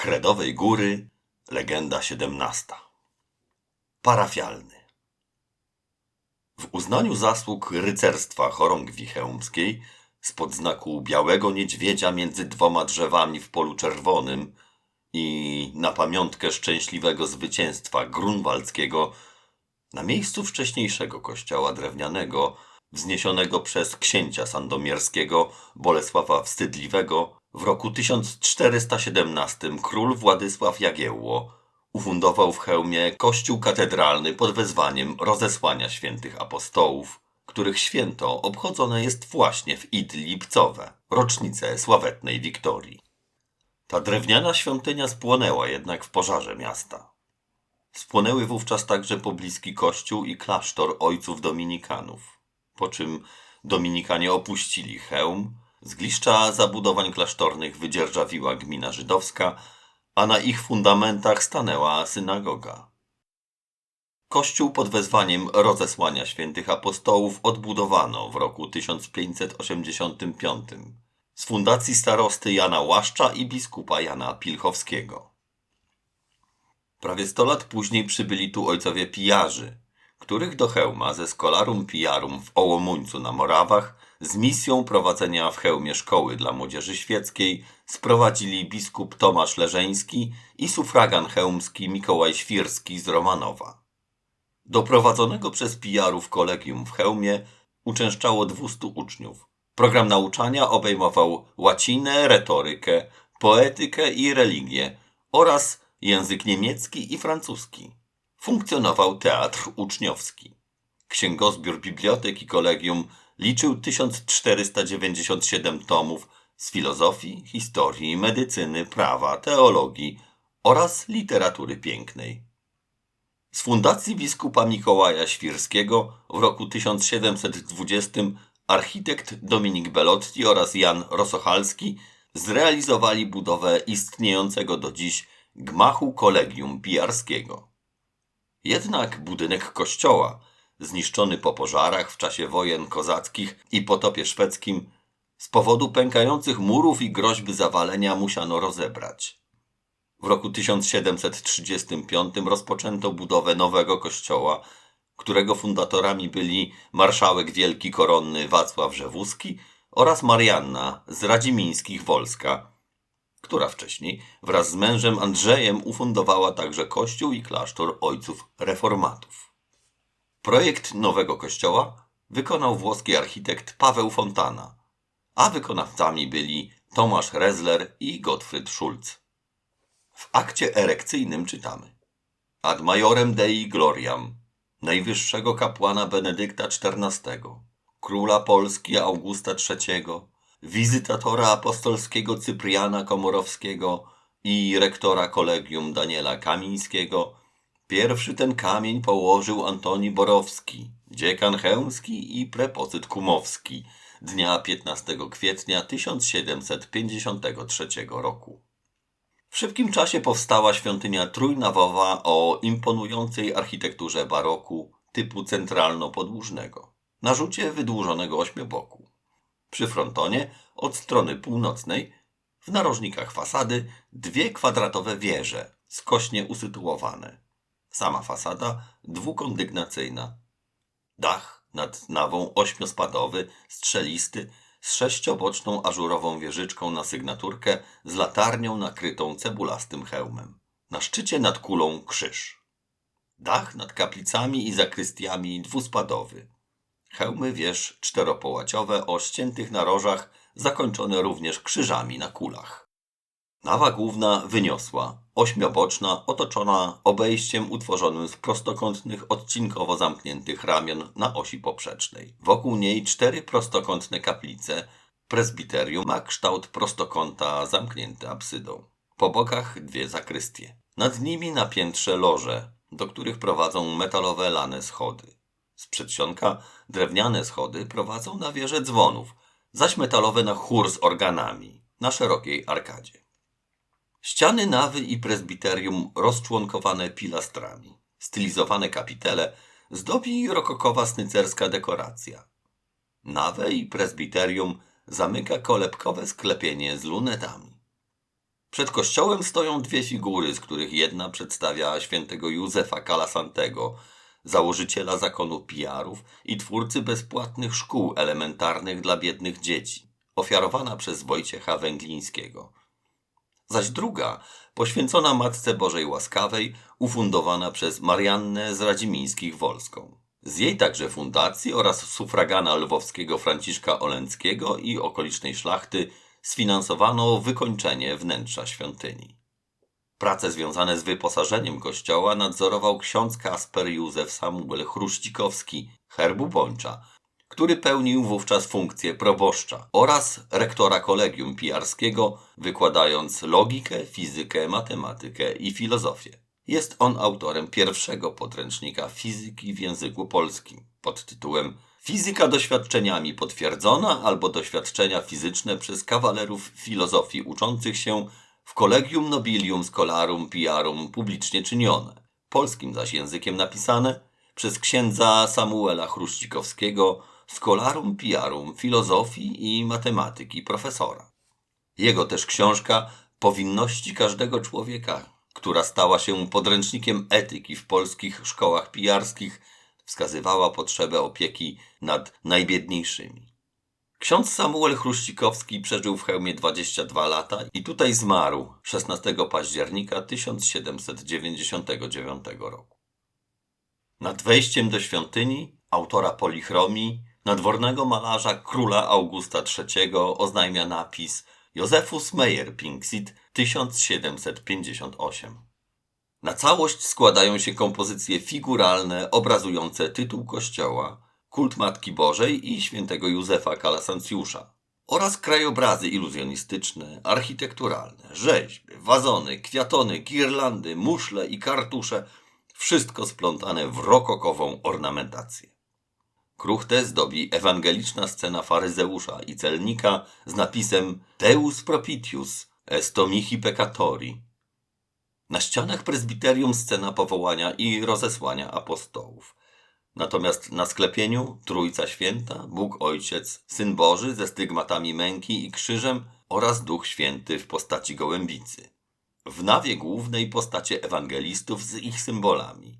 Kredowej Góry, legenda XVII. Parafialny. W uznaniu zasług rycerstwa chorągwi chełmskiej spod znaku białego niedźwiedzia między dwoma drzewami w polu czerwonym i na pamiątkę szczęśliwego zwycięstwa grunwaldzkiego na miejscu wcześniejszego kościoła drewnianego wzniesionego przez księcia sandomierskiego Bolesława Wstydliwego w roku 1417 król Władysław Jagiełło ufundował w Chełmie kościół katedralny pod wezwaniem rozesłania świętych apostołów, których święto obchodzone jest właśnie w Idli Lipcowe, rocznicę sławetnej Wiktorii. Ta drewniana świątynia spłonęła jednak w pożarze miasta. Spłonęły wówczas także pobliski kościół i klasztor ojców dominikanów, po czym dominikanie opuścili Chełm, z gliszcza zabudowań klasztornych wydzierżawiła gmina żydowska, a na ich fundamentach stanęła synagoga. Kościół pod wezwaniem rozesłania świętych apostołów odbudowano w roku 1585 z fundacji starosty Jana Łaszcza i biskupa Jana Pilchowskiego. Prawie sto lat później przybyli tu ojcowie pijarzy, których do Chełma ze Scholarum Pijarum w Ołomuńcu na Morawach z misją prowadzenia w Chełmie szkoły dla młodzieży świeckiej sprowadzili biskup Tomasz Leżeński i sufragan chełmski Mikołaj Świrski z Romanowa. Do prowadzonego przez pijarów kolegium w Chełmie uczęszczało 200 uczniów. Program nauczania obejmował łacinę, retorykę, poetykę i religię oraz język niemiecki i francuski. Funkcjonował teatr uczniowski. Księgozbiór biblioteki kolegium liczył 1497 tomów z filozofii, historii, medycyny, prawa, teologii oraz literatury pięknej. Z fundacji biskupa Mikołaja Świrskiego w roku 1720 architekt Dominik Belotti oraz Jan Rosochalski zrealizowali budowę istniejącego do dziś gmachu kolegium pijarskiego. Jednak budynek kościoła, zniszczony po pożarach w czasie wojen kozackich i potopie szwedzkim, z powodu pękających murów i groźby zawalenia musiano rozebrać. W roku 1735 rozpoczęto budowę nowego kościoła, którego fundatorami byli marszałek wielki koronny Wacław Rzewuski oraz Marianna z Radzimińskich Wolska, która wcześniej wraz z mężem Andrzejem ufundowała także kościół i klasztor ojców reformatów. Projekt nowego kościoła wykonał włoski architekt Paweł Fontana, a wykonawcami byli Tomasz Rezler i Gottfried Schulz. W akcie erekcyjnym czytamy Ad majorem Dei Gloriam, najwyższego kapłana Benedykta XIV, króla Polski Augusta III, wizytatora apostolskiego Cypriana Komorowskiego i rektora kolegium Daniela Kamińskiego, pierwszy ten kamień położył Antoni Borowski, dziekan chełmski i prepozyt kumowski dnia 15 kwietnia 1753 roku. W szybkim czasie powstała świątynia trójnawowa o imponującej architekturze baroku typu centralno-podłużnego, na rzucie wydłużonego ośmioboku. Przy frontonie od strony północnej w narożnikach fasady dwie kwadratowe wieże skośnie usytuowane. Sama fasada dwukondygnacyjna. Dach nad nawą ośmiospadowy, strzelisty, z sześcioboczną ażurową wieżyczką na sygnaturkę z latarnią nakrytą cebulastym hełmem. Na szczycie nad kulą krzyż. Dach nad kaplicami i zakrystiami dwuspadowy. Hełmy wież czteropołaciowe o ściętych narożach, zakończone również krzyżami na kulach. Nawa główna wyniosła, ośmioboczna, otoczona obejściem utworzonym z prostokątnych, odcinkowo zamkniętych ramion na osi poprzecznej. Wokół niej cztery prostokątne kaplice. Prezbiterium ma kształt prostokąta zamknięty absydą. Po bokach dwie zakrystie. Nad nimi na piętrze loże, do których prowadzą metalowe lane schody. Z przedsionka drewniane schody prowadzą na wieże dzwonów, zaś metalowe na chór z organami, na szerokiej arkadzie. Ściany nawy i prezbiterium rozczłonkowane pilastrami. Stylizowane kapitele zdobi rokokowa snycerska dekoracja. Nawę i prezbiterium zamyka kolebkowe sklepienie z lunetami. Przed kościołem stoją dwie figury, z których jedna przedstawia świętego Józefa Kalasantego, założyciela zakonu pijarów i twórcy bezpłatnych szkół elementarnych dla biednych dzieci, ofiarowana przez Wojciecha Węglińskiego. Zaś druga, poświęcona Matce Bożej Łaskawej, ufundowana przez Mariannę z Radzimińskich Wolską. Z jej także fundacji oraz sufragana lwowskiego Franciszka Olenckiego i okolicznej szlachty sfinansowano wykończenie wnętrza świątyni. Prace związane z wyposażeniem kościoła nadzorował ksiądz Kasper Józef Samuel Chruścikowski, herbu Bącza, który pełnił wówczas funkcję proboszcza oraz rektora kolegium pijarskiego, wykładając logikę, fizykę, matematykę i filozofię. Jest on autorem pierwszego podręcznika fizyki w języku polskim pod tytułem Fizyka doświadczeniami potwierdzona albo doświadczenia fizyczne przez kawalerów filozofii uczących się w Collegium Nobilium Scholarum Piarum publicznie czynione, polskim zaś językiem napisane przez księdza Samuela Chruścikowskiego, Scholarum Piarum Filozofii i Matematyki profesora. Jego też książka Powinności każdego człowieka, która stała się podręcznikiem etyki w polskich szkołach pijarskich, wskazywała potrzebę opieki nad najbiedniejszymi. Ksiądz Samuel Chruścikowski przeżył w hełmie 22 lata i tutaj zmarł 16 października 1799 roku. Nad wejściem do świątyni autora polichromii, nadwornego malarza króla Augusta III oznajmia napis Josephus Meyer Pinksit 1758. Na całość składają się kompozycje figuralne obrazujące tytuł kościoła, kult Matki Bożej i świętego Józefa Kalasancjusza oraz krajobrazy iluzjonistyczne, architekturalne, rzeźby, wazony, kwiatony, girlandy, muszle i kartusze, wszystko splątane w rokokową ornamentację. Kruchtę zdobi ewangeliczna scena faryzeusza i celnika z napisem Deus propitius esto peccatori. Na ścianach prezbiterium scena powołania i rozesłania apostołów. Natomiast na sklepieniu Trójca Święta, Bóg Ojciec, Syn Boży ze stygmatami męki i krzyżem oraz Duch Święty w postaci gołębicy. W nawie głównej postacie ewangelistów z ich symbolami.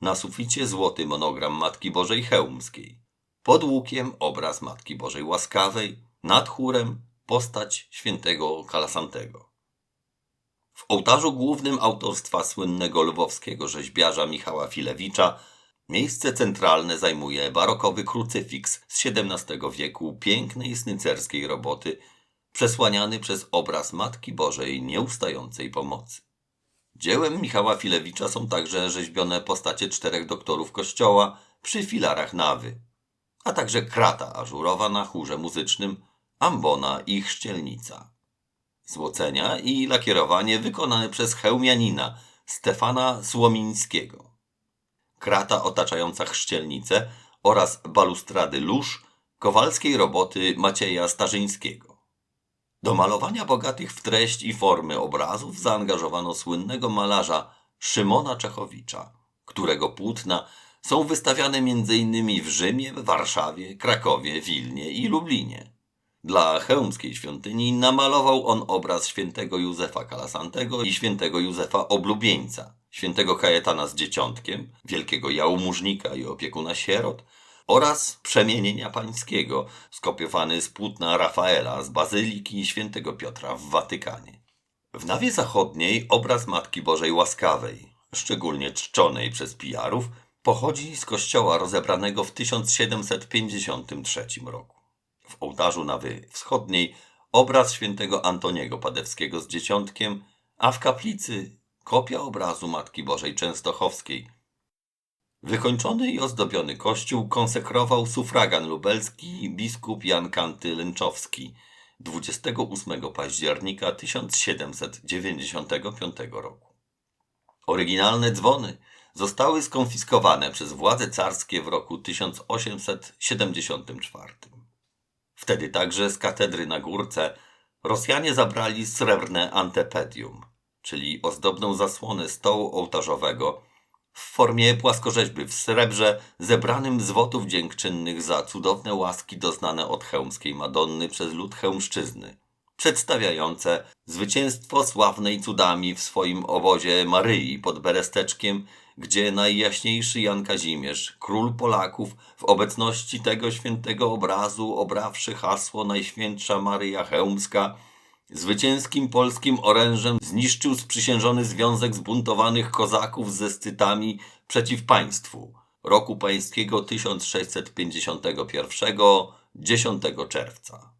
Na suficie złoty monogram Matki Bożej Chełmskiej. Pod łukiem obraz Matki Bożej Łaskawej, nad chórem postać świętego Kalasantego. W ołtarzu głównym autorstwa słynnego lwowskiego rzeźbiarza Michała Filewicza miejsce centralne zajmuje barokowy krucyfiks z XVII wieku pięknej snycerskiej roboty, przesłaniany przez obraz Matki Bożej nieustającej pomocy. Dziełem Michała Filewicza są także rzeźbione postacie czterech doktorów kościoła przy filarach nawy, a także krata ażurowa na chórze muzycznym, ambona i chrzcielnica. Złocenia i lakierowanie wykonane przez hełmianina Stefana Słomińskiego. Krata otaczająca chrzcielnicę oraz balustrady lóż kowalskiej roboty Macieja Starzyńskiego. Do malowania bogatych w treść i formy obrazów zaangażowano słynnego malarza Szymona Czechowicza, którego płótna są wystawiane m.in. w Rzymie, Warszawie, Krakowie, Wilnie i Lublinie. Dla chełmskiej świątyni namalował on obraz świętego Józefa Kalasantego i świętego Józefa Oblubieńca, świętego Kajetana z Dzieciątkiem, wielkiego jałmużnika i opiekuna sierot oraz Przemienienia Pańskiego, skopiowany z płótna Rafaela z Bazyliki świętego Piotra w Watykanie. W nawie zachodniej obraz Matki Bożej Łaskawej, szczególnie czczonej przez pijarów, pochodzi z kościoła rozebranego w 1753 roku. W ołtarzu nawy wschodniej obraz świętego Antoniego Padewskiego z dzieciątkiem, a w kaplicy kopia obrazu Matki Bożej Częstochowskiej. Wykończony i ozdobiony kościół konsekrował sufragan lubelski biskup Jan Kanty Lęczowski 28 października 1795 roku. Oryginalne dzwony zostały skonfiskowane przez władze carskie w roku 1874. Wtedy także z katedry na górce Rosjanie zabrali srebrne antepedium, czyli ozdobną zasłonę stołu ołtarzowego w formie płaskorzeźby w srebrze zebranym z wotów dziękczynnych za cudowne łaski doznane od chełmskiej Madonny przez lud chełmszczyzny, przedstawiające zwycięstwo sławnej cudami w swoim obozie Maryi pod Beresteczkiem, gdzie najjaśniejszy Jan Kazimierz, król Polaków, w obecności tego świętego obrazu obrawszy hasło Najświętsza Maryja Chełmska, Zwycięskim polskim orężem zniszczył sprzysiężony związek zbuntowanych kozaków ze scytami przeciw państwu roku pańskiego 1651 10 czerwca.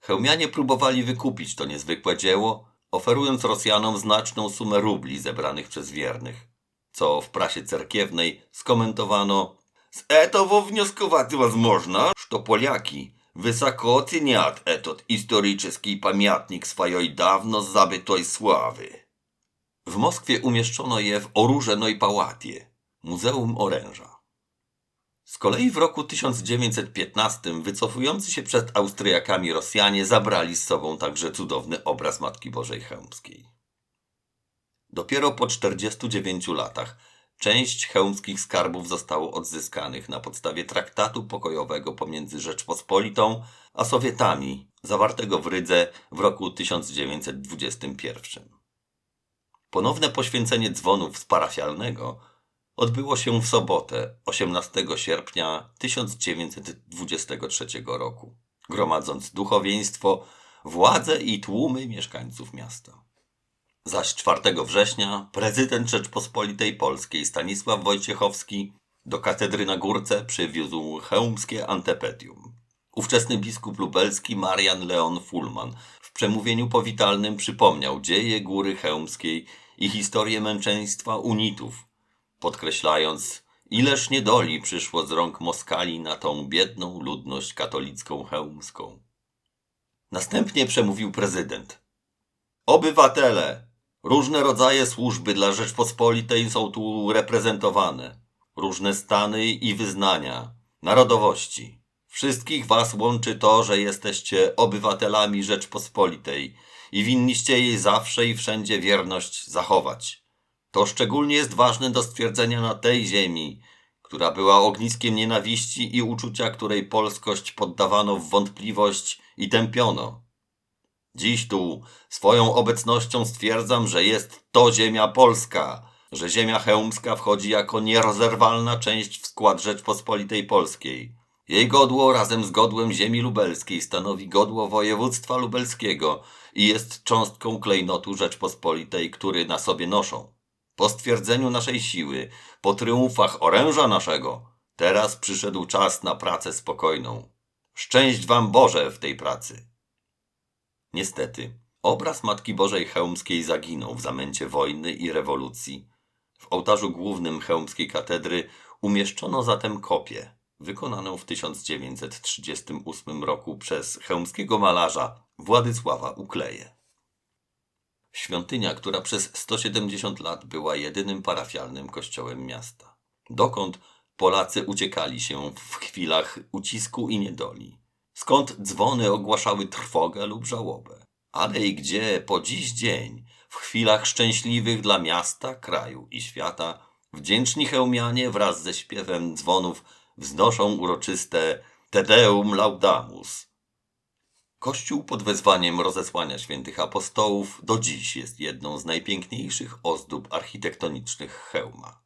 Chełmianie próbowali wykupić to niezwykłe dzieło, oferując Rosjanom znaczną sumę rubli zebranych przez wiernych, co w prasie cerkiewnej skomentowano z etowo wnioskowaty można, że to Poliaki высоко ценят этот исторический памятник swojej dawno zabytej sławy. W Moskwie umieszczono je w Oróżenoj Pałatie, Muzeum Oręża. Z kolei w roku 1915 wycofujący się przed Austriakami Rosjanie zabrali z sobą także cudowny obraz Matki Bożej Chełmskiej. Dopiero po 49 latach część chełmskich skarbów zostało odzyskanych na podstawie traktatu pokojowego pomiędzy Rzeczpospolitą a Sowietami, zawartego w Rydze w roku 1921. Ponowne poświęcenie dzwonów z parafialnego odbyło się w sobotę 18 sierpnia 1923 roku, gromadząc duchowieństwo, władze i tłumy mieszkańców miasta. Zaś 4 września prezydent Rzeczpospolitej Polskiej Stanisław Wojciechowski do katedry na Górce przywiózł chełmskie antepetium. Ówczesny biskup lubelski Marian Leon Fulman w przemówieniu powitalnym przypomniał dzieje Góry Chełmskiej i historię męczeństwa unitów, podkreślając, ileż niedoli przyszło z rąk Moskali na tą biedną ludność katolicką chełmską. Następnie przemówił prezydent. Obywatele, różne rodzaje służby dla Rzeczpospolitej są tu reprezentowane, różne stany i wyznania, narodowości. Wszystkich was łączy to, że jesteście obywatelami Rzeczpospolitej i winniście jej zawsze i wszędzie wierność zachować. To szczególnie jest ważne do stwierdzenia na tej ziemi, która była ogniskiem nienawiści i uczucia, której polskość poddawano w wątpliwość i tępiono. Dziś tu swoją obecnością stwierdzam, że jest to ziemia polska, że ziemia chełmska wchodzi jako nierozerwalna część w skład Rzeczpospolitej Polskiej. Jej godło razem z godłem ziemi lubelskiej stanowi godło województwa lubelskiego i jest cząstką klejnotu Rzeczpospolitej, który na sobie noszą. Po stwierdzeniu naszej siły, po triumfach oręża naszego, teraz przyszedł czas na pracę spokojną. Szczęść wam Boże w tej pracy. Niestety, obraz Matki Bożej Chełmskiej zaginął w zamęcie wojny i rewolucji. W ołtarzu głównym Chełmskiej katedry umieszczono zatem kopię, wykonaną w 1938 roku przez chełmskiego malarza Władysława Ukleje. Świątynia, która przez 170 lat była jedynym parafialnym kościołem miasta. Dokąd Polacy uciekali się w chwilach ucisku i niedoli. Skąd dzwony ogłaszały trwogę lub żałobę. Ale i gdzie po dziś dzień, w chwilach szczęśliwych dla miasta, kraju i świata, wdzięczni chełmianie wraz ze śpiewem dzwonów wznoszą uroczyste Te Deum Laudamus. Kościół pod wezwaniem rozesłania świętych apostołów do dziś jest jedną z najpiękniejszych ozdób architektonicznych Chełma.